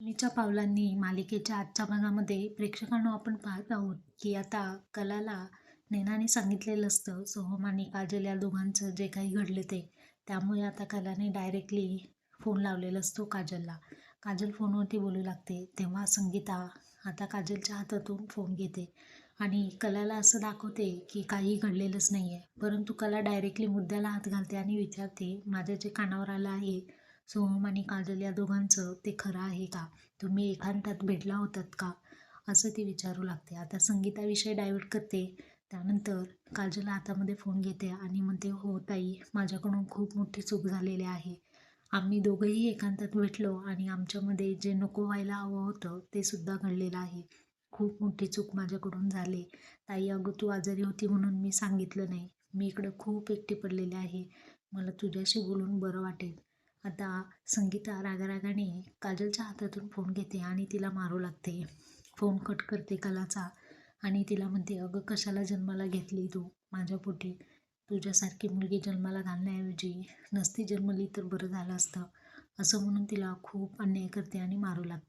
मीच्या पावलांनी मालिकेच्या आजच्या भागामध्ये प्रेक्षकांना आपण पाहत आहोत की आता कलाला नेनाने सांगितलेलं असतं सोहम आणि काजल या दोघांचं जे काही घडलं ते. त्यामुळे आता कलाने डायरेक्टली फोन लावलेला असतो काजलला. काजल फोनवरती बोलू लागते. तेव्हा संगीता आता काजलच्या हातातून फोन घेते आणि कलाला असं दाखवते की काही घडलेलंच नाही आहे परंतु कला डायरेक्टली मुद्द्याला हात घालते आणि विचारते माझ्या जे कानावर आलं आहे सोहम आणि काजल या दोघांचं ते खरं आहे का? तुम्ही एकांतात भेटला होतात का? असं ती विचारू लागते. आता संगीताविषयी डायव्हर्ट करते. त्यानंतर काजल हातामध्ये फोन घेते आणि म्हणते हो ताई माझ्याकडून खूप मोठी चूक झालेली आहे. आम्ही दोघंही एकांतात भेटलो आणि आमच्यामध्ये जे नको व्हायला हवं होतं ते सुद्धा घडलेलं आहे. खूप मोठी चूक माझ्याकडून झाली. ताई अगं तू आजारी होती म्हणून मी सांगितलं नाही. मी इकडं खूप एकटी पडलेली आहे. मला तुझ्याशी बोलून बरं वाटेल. आता संगीता रागारागाने काजलच्या हातातून फोन घेते आणि तिला मारू लागते. फोन कट करते कलाचा आणि तिला म्हणते अगं कशाला जन्माला घेतली तू माझ्या पोटी? तुझ्यासारखी मुलगी जन्माला घालण्याऐवजी नसती जन्मली तर बरं झालं असतं. असं म्हणून तिला खूप अन्याय करते आणि मारू लागते.